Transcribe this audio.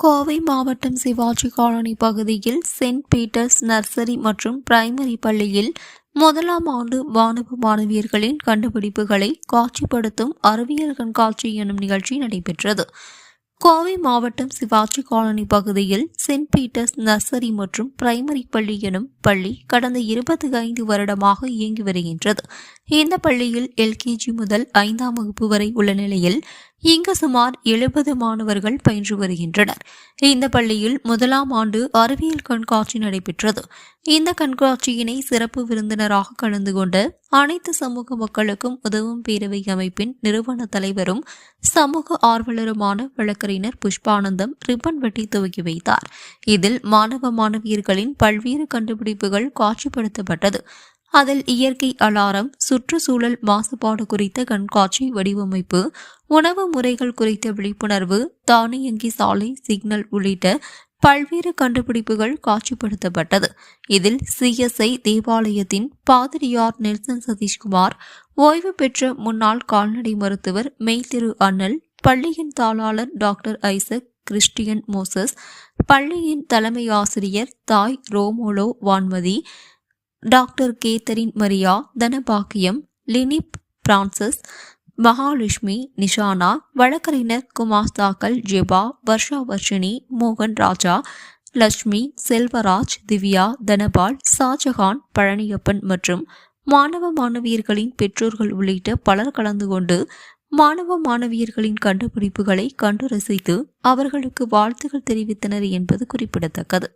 கோவை மாவட்டம் சிவாஜி காலனி பகுதியில் Saint Peter's nursery மற்றும் பிரைமரி பள்ளியில் முதலாம் ஆண்டு மாணவ மாணவியர்களின் கண்டுபிடிப்புகளை காட்சிப்படுத்தும் அறிவியல் கண்காட்சி எனும் நிகழ்ச்சி நடைபெற்றது. கோவை மாவட்டம் சிவாஜி காலனி பகுதியில் சென்ட் பீட்டர்ஸ் நர்சரி மற்றும் பிரைமரி பள்ளி எனும் பள்ளி கடந்த இருபத்தி ஐந்து வருடமாக இயங்கி வருகின்றது. இந்த பள்ளியில் எல்கேஜி முதல் ஐந்தாம் வகுப்பு வரை உள்ள நிலையில் இங்கு சுமார் எழுபது மாணவர்கள் பயின்று வருகின்றனர். இந்த பள்ளியில் முதலாம் ஆண்டு அறிவியல் கண்காட்சி நடைபெற்றது. இந்த கண்காட்சியினை சிறப்பு விருந்தினராக கலந்து கொண்டு அனைத்து சமூக மக்களுக்கும் உதவும் பேரவை அமைப்பின் நிறுவன தலைவரும் சமூக ஆர்வலருமான வழக்கறிஞர் புஷ்பானந்தம் ரிப்பன் வெட்டி துவக்கி வைத்தார். இதில் மாணவ மாணவியர்களின் பல்வேறு கண்டுபிடிப்புகள் காட்சிப்படுத்தப்பட்டது. அதில் இயற்கை அலாரம் சுற்றுச்சூழல் மாசுபாடு குறித்த கண்காட்சி வடிவமைப்பு உணவு முறைகள் குறித்த விழிப்புணர்வு தானியங்கி சாலை சிக்னல் உள்ளிட்ட பல்வேறு கண்டுபிடிப்புகள் காட்சிப்படுத்தப்பட்டது. இதில் சிஎஸ்ஐ தேவாலயத்தின் பாதிரியார் நெல்சன் சதீஷ்குமார் ஓய்வு பெற்ற முன்னாள் கால்நடை மருத்துவர் மெய்திரு அண்ணல் பள்ளியின் தாளாளர் டாக்டர் ஐசக் கிறிஸ்டியன் மோசஸ் பள்ளியின் தலைமை ஆசிரியர் தாய் ரோமோலோ Vanmathi doctor Catherine Maria Dhanabakkiyam லினிப் Frances Mahalakshmi Nishana வழக்கறிஞர் குமாஸ்தாக்கள் ஜெபா வர்ஷா வர்ஷினி மோகன் ராஜா லட்சுமி செல்வராஜ் திவ்யா தனபால் ஷாஜஹான் பழனியப்பன் மற்றும் மாணவ மாணவியர்களின் பெற்றோர்கள் உள்ளிட்ட பலர் கலந்து கொண்டு மாணவ மாணவியர்களின் கண்டுபிடிப்புகளை கண்டு ரசித்து அவர்களுக்கு வாழ்த்துகள் தெரிவித்தனர் என்பது குறிப்பிடத்தக்கது.